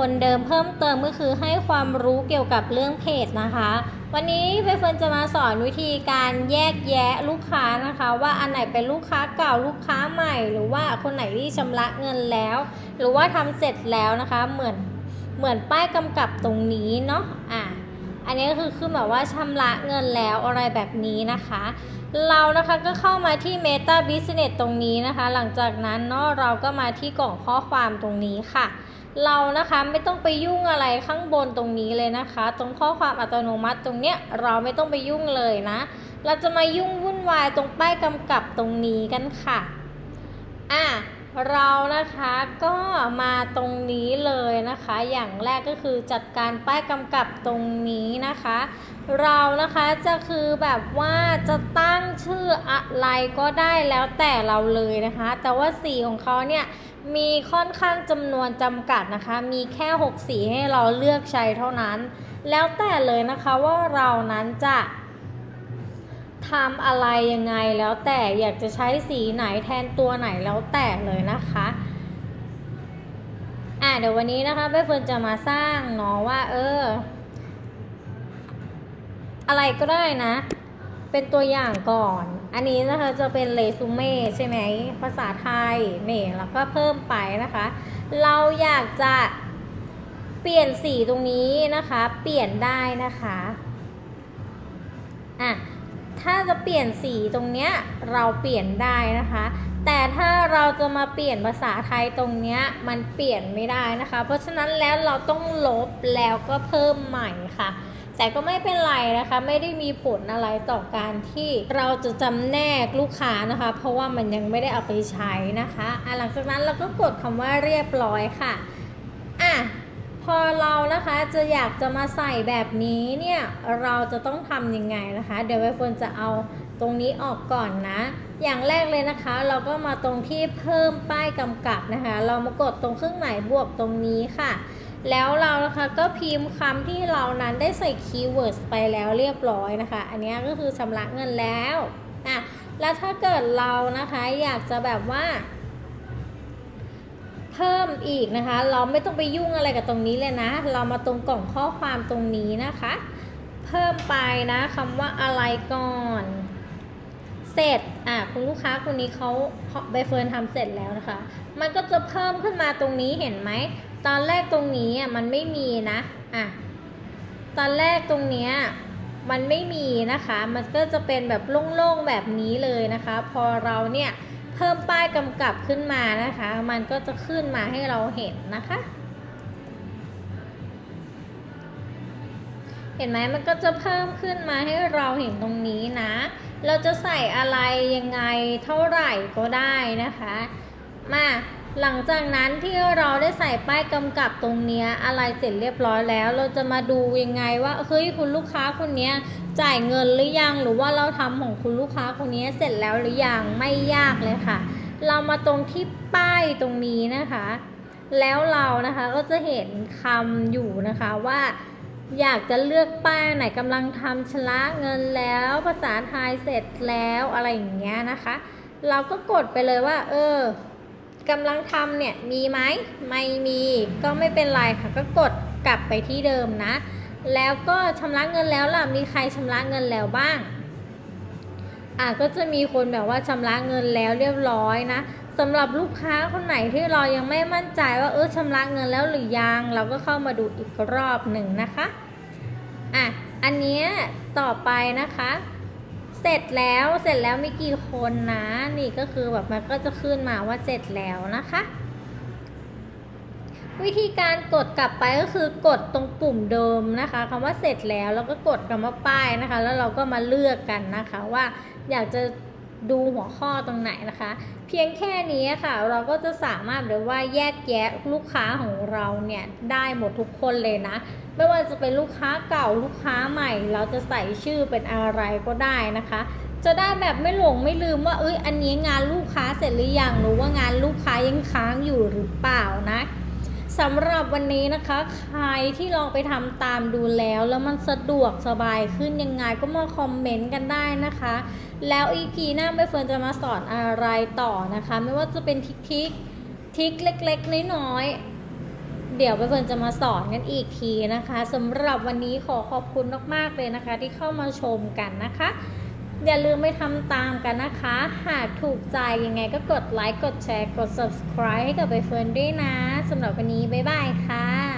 คนเดิมเพิ่มเติมก็คือให้ความรู้เกี่ยวกับเรื่องเพจนะคะ วันนี้ใบเฟิร์นจะมาสอนวิธีการแยกแยะลูกค้านะคะ ว่าอันไหนเป็นลูกค้าเก่าลูกค้าใหม่ หรือว่าคนไหนที่ชำระเงินแล้ว หรือว่าทำเสร็จแล้วนะคะเหมือนเหมือนป้ายกำกับตรงนี้เนาะอะอันนี้ก็คือคือแบบว่าชำระเงินแล้วอะไรแบบนี้นะคะ เรานะคะก็เข้ามาที่ Meta Business ตรงนี้นะคะ หลังจากนั้นเนาะเราก็มาที่กล่องข้อความตรงนี้ค่ะ เรานะคะไม่ต้องไปยุ่งอะไรข้างบนตรงนี้เลยนะคะ ตรงข้อความอัตโนมัติตรงเนี้ยเราไม่ต้องไปยุ่งเลยนะ เราจะมายุ่งวุ่นวายตรงป้ายกำกับตรงนี้กันค่ะอะ เรานะคะก็มาตรงนี้เลยนะคะ อย่างแรกก็คือจัดการป้ายกำกับตรงนี้นะคะ เรานะคะจะคือแบบว่าจะตั้งชื่ออะไรก็ได้แล้วแต่เราเลยนะคะ แต่ว่าสีของเขาเนี่ยมีค่อนข้างจำนวนจำกัดนะคะ มีแค่ 6 สีให้เราเลือกใช้เท่านั้น แล้วแต่เลยนะคะว่าเรานั้นจะ ทำอะไรยังไงแล้วแต่อยากจะใช้สีไหนแทนตัวไหนแล้วแต่เลยนะคะอะเดี๋ยววันนี้นะคะใบเฟิร์นจะมาสร้างเนาะว่า เออ อะไรก็ได้นะ เป็นตัวอย่างก่อน อันนี้นะคะจะเป็นเรซูเม่ใช่ไหมภาษาไทยนี่แล้วก็เพิ่มไปนะคะ เราอยากจะเปลี่ยนสีตรงนี้นะคะ เปลี่ยนได้นะคะอะ ถ้าจะเปลี่ยนสีตรงเนี้ยเราเปลี่ยนได้นะคะ แต่ถ้าเราจะมาเปลี่ยนภาษาไทยตรงเนี้ยมันเปลี่ยนไม่ได้นะคะ เพราะฉะนั้นแล้วเราต้องลบแล้วก็เพิ่มใหม่ค่ะ แต่ก็ไม่เป็นไรนะคะ ไม่ได้มีผลอะไรต่อการที่เราจะจำแนกลูกค้านะคะ เพราะว่ามันยังไม่ได้เอาไปใช้นะคะหลังจากนั้นเราก็กดคำว่าเรียบร้อยค่ะ อเรานะคะจะอยากจะมาใส่แบบนี้เนี่ยเราจะต้องทำยังไงนะคะ เดี๋ยวใบเฟิร์นจะเอาตรงนี้ออกก่อนนะ อย่างแรกเลยนะคะ เราก็มาตรงที่เพิ่มป้ายกำกับนะคะ เรามากดตรงเครื่องหมายบวกตรงนี้ค่ะ แล้วเรานะคะก็พิมพ์คำที่เรานั้นได้ใส่คีย์เวิร์ดไปแล้วเรียบร้อยนะคะ อันนี้ก็คือชำระเงินแล้วอะแล้วถ้าเกิดเรานะคะอยากจะแบบว่า เพิ่มอีกนะคะ เราไม่ต้องไปยุ่งอะไรกับตรงนี้เลยนะ เรามาตรงกล่องข้อความตรงนี้นะคะ เพิ่มไปนะคำว่าอะไรก่อนเสร็จอะคุณลูกค้าคนนี้เขาใบเฟิร์นทำเสร็จแล้วนะคะ มันก็จะเพิ่มขึ้นมาตรงนี้เห็นไหม ตอนแรกตรงนี้อะมันไม่มีนะอะตอนแรกตรงเนี้ยมันไม่มีนะคะ มันก็จะเป็นแบบโล่งๆแบบนี้เลยนะคะ พอเราเนี่ย พิ่มป้ายกำกับขึ้นมานะคะ มันก็จะขึ้นมาให้เราเห็นนะคะ เห็นไหมมันก็จะเพิ่มขึ้นมาให้เราเห็นตรงนี้นะ เราจะใส่อะไรยังไงเท่าไหร่ก็ได้นะคะ มา หลังจากนั้นที่เราได้ใส่ป้ายกำกับตรงเนี้ยอะไรเสร็จเรียบร้อยแล้ว เราจะมาดูยังไงว่าเฮ้ยคุณลูกค้าคนเนี้ยจ่ายเงินหรือยังหรือว่าเราทำของคุณลูกค้าคนนี้เสร็จแล้วหรือยังไม่ยากเลยค่ะ เรามาตรงที่ป้ายตรงนี้นะคะ แล้วเรานะคะก็จะเห็นคำอยู่นะคะว่าอยากจะเลือกป้ายไหนกำลังทำชำระเงินแล้วภาษาไทยเสร็จแล้วอะไรอย่างเงี้ยนะคะ เราก็กดไปเลยว่า เออ กำลังทำเนี่ยมีไหมไม่มีก็ไม่เป็นไรค่ะ ก็กดกลับไปที่เดิมนะ แล้วก็ชำระเงินแล้วล่ะมีใครชำระเงินแล้วบ้างอะก็จะมีคนแบบว่าชำระเงินแล้วเรียบร้อยนะสำหรับลูกค้าคนไหนที่เรายังไม่มั่นใจว่าเออชำระเงินแล้วหรือยัง เราก็เข้ามาดูอีกรอบหนึ่งนะคะอะอันนี้ต่อไปนะคะ เสร็จแล้วเสร็จแล้วมีกี่คนนะ นี่ก็คือแบบมันก็จะขึ้นมาว่าเสร็จแล้วนะคะ วิธีการกดกลับไปก็คือกดตรงปุ่มเดิมนะคะคำว่าเสร็จแล้วแล้วก็กดคำว่าป้ายนะคะ แล้วเราก็มาเลือกกันนะคะว่าอยากจะ ดูหัวข้อตรงไหนนะคะ เพียงแค่นี้ค่ะ เราก็จะสามารถหรือว่าแยกแยะลูกค้าของเราเนี่ยได้หมดทุกคนเลยนะ ไม่ว่าจะเป็นลูกค้าเก่าลูกค้าใหม่ เราจะใส่ชื่อเป็นอะไรก็ได้นะคะ จะได้แบบไม่หลงไม่ลืมว่าเอ้ยอันนี้งานลูกค้าเสร็จหรือยังหรือว่างานลูกค้ายังค้างอยู่หรือเปล่านะ สำหรับวันนี้นะคะ ใครที่ลองไปทำตามดูแล้ว แล้วมันสะดวกสบายขึ้นยังไงก็มาคอมเมนต์กันได้นะคะ แล้วอีพีหน้าไม่เฟิร์นจะมาสอนอะไรต่อนะคะ ไม่ว่าจะเป็นทิกทิกทิกเล็กๆ น้อยๆ เดี๋ยวใบเฟิร์นจะมาสอนกันอีกทีนะคะสำหรับวันนี้ขอขอบคุณมากๆเลยนะคะ ที่เข้ามาชมกันนะคะ อย่าลืมไปทำตามกันนะคะ หากถูกใจยังไงก็กดไลค์ กดแชร์ กด subscribe ให้กับใบเฟิร์นด้วยนะสำหรับวันนี้ บ๊ายบายค่ะ